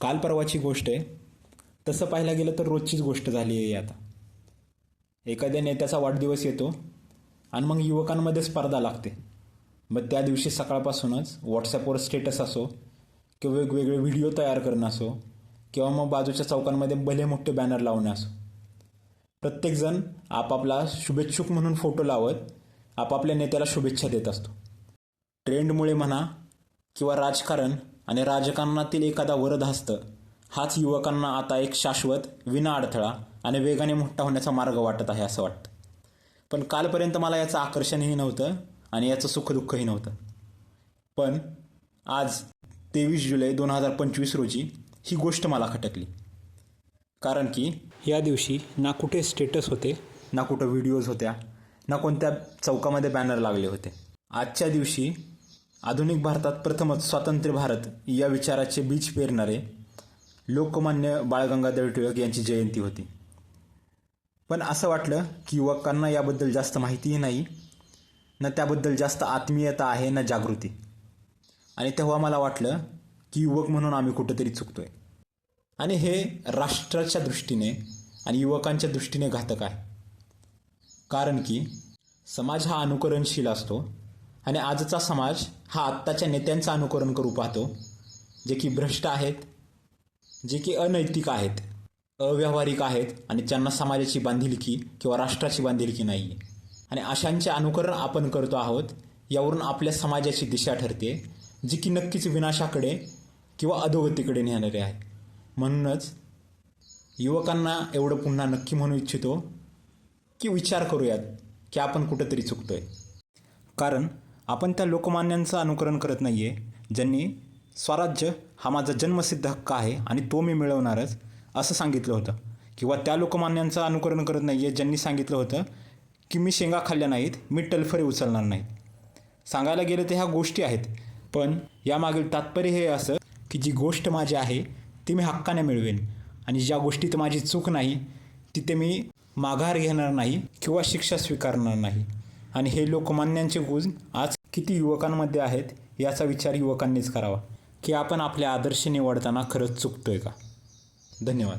काल परवाची गोष्ट आहे. तसं पाहायला गेलं तर रोजचीच गोष्ट झाली आहे आता. एखाद्या नेत्याचा वाढदिवस येतो आणि मग युवकांमध्ये स्पर्धा लागते. मग त्या दिवशी सकाळपासूनच व्हॉट्सॲपवर स्टेटस असो किंवा वेगवेगळे व्हिडिओ तयार करणं असो किंवा मग बाजूच्या चौकांमध्ये भले मोठे बॅनर लावणे असो. प्रत्येकजण आपापला शुभेच्छुक म्हणून फोटो लावत आपापल्या नेत्याला शुभेच्छा देत असतो. ट्रेंडमुळे म्हणा किंवा राजकारण आणि राजकारणातील एखादा वरदहस्त हाच युवकांना आता एक शाश्वत विना अडथळा आणि वेगाने मोठा होण्याचा मार्ग वाटत आहे असं वाटतं. पण कालपर्यंत मला याचं आकर्षणही नव्हतं आणि याचं सुखदुःखही नव्हतं. पण आज तेवीस जुलै दोन हजार पंचवीस रोजी ही गोष्ट मला खटकली. कारण की या दिवशी ना कुठे स्टेटस होते ना कुठं व्हिडिओज होत्या ना कोणत्या चौकामध्ये बॅनर लागले होते. आजच्या दिवशी आधुनिक भारतात प्रथमच स्वातंत्र्य भारत या विचाराचे बीज पेरणारे लोकमान्य बाळगंगाधर टिळक यांची जयंती होती. पण असं वाटलं की युवकांना याबद्दल जास्त माहितीही नाही ना त्याबद्दल जास्त आत्मीयता आहे ना जागृती. आणि तेव्हा मला वाटलं की युवक म्हणून आम्ही कुठंतरी चुकतो आहे आणि हे राष्ट्राच्या दृष्टीने आणि युवकांच्या दृष्टीने घातक आहे. कारण की समाज हा अनुकरणशील असतो आणि आजचा समाज हा आत्ताच्या नेत्यांचं अनुकरण करू पाहतो जे की भ्रष्ट आहेत जे की अनैतिक आहेत अव्यावहारिक आहेत आणि ज्यांना समाजाची बांधिलकी किंवा राष्ट्राची बांधिलकी नाही आहे आणि अशांचे अनुकरण आपण करतो आहोत यावरून आपल्या समाजाची दिशा ठरते जी की नक्कीच विनाशाकडे किंवा अधोगतीकडे नेणारे आहे. म्हणूनच युवकांना एवढं पुन्हा नक्की म्हणू इच्छितो की विचार करूयात की आपण कुठंतरी चुकतोय. कारण आपण त्या लोकमान्यांचं अनुकरण करत नाही आहे ज्यांनी स्वराज्य हा माझा जन्मसिद्ध हक्क आहे आणि तो मी मिळवणारच असं सांगितलं होतं. किंवा त्या लोकमान्यांचं अनुकरण करत नाही आहे ज्यांनी सांगितलं होतं की मी शेंगा खाल्ल्या नाहीत मी टलफरे उचलणार नाहीत. सांगायला गेलं तर ह्या गोष्टी आहेत. पण यामागील तात्पर्य हे असं की जी गोष्ट माझी आहे ती मी हक्काने मिळवेन. आणि ज्या गोष्टीत माझी चूक नाही तिथे मी माघार घेणार नाही किंवा शिक्षा स्वीकारणार नाही. आणि हे लोकमान्यांचे गुण आज किती युवकांमध्ये आहेत याचा विचार युवकांनीच करावा की आपण आपले आदर्श निवडताना खरंच चुकतोय का? धन्यवाद.